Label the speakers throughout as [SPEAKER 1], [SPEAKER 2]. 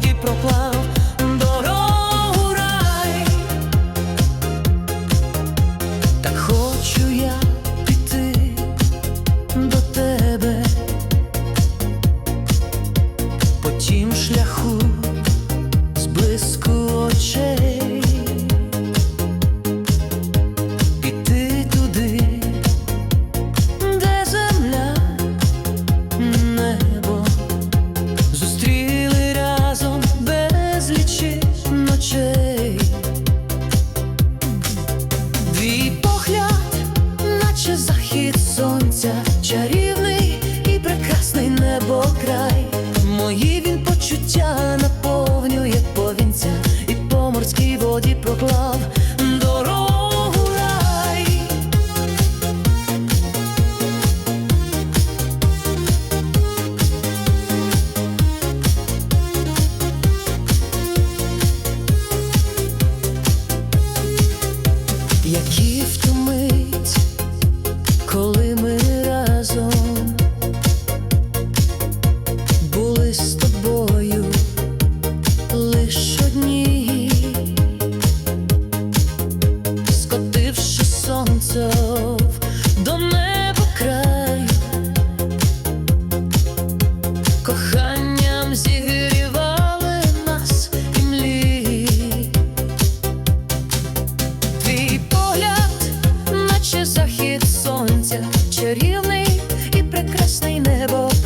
[SPEAKER 1] воді проплав дорогу рай. Так хочу я піти до тебе по тім шляху з блиску. Піти туди, де земля, чарівний і прекрасний небо край. Мої він почуття наповнює повінця і по морській воді проклав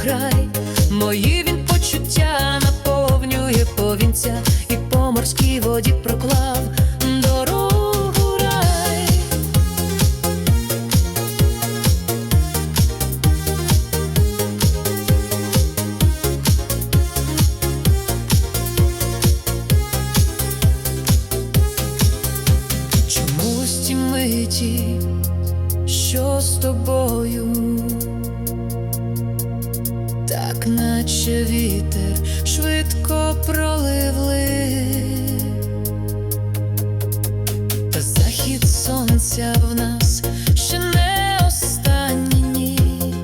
[SPEAKER 1] край. Мої він почуття наповнює повінця і по морській воді проклав дорогу рай. Чомусь ті що з тобою, ще вітер швидко проливли, та захід сонця в нас ще не останній,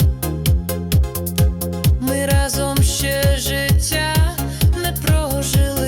[SPEAKER 1] ми разом ще життя не прожили.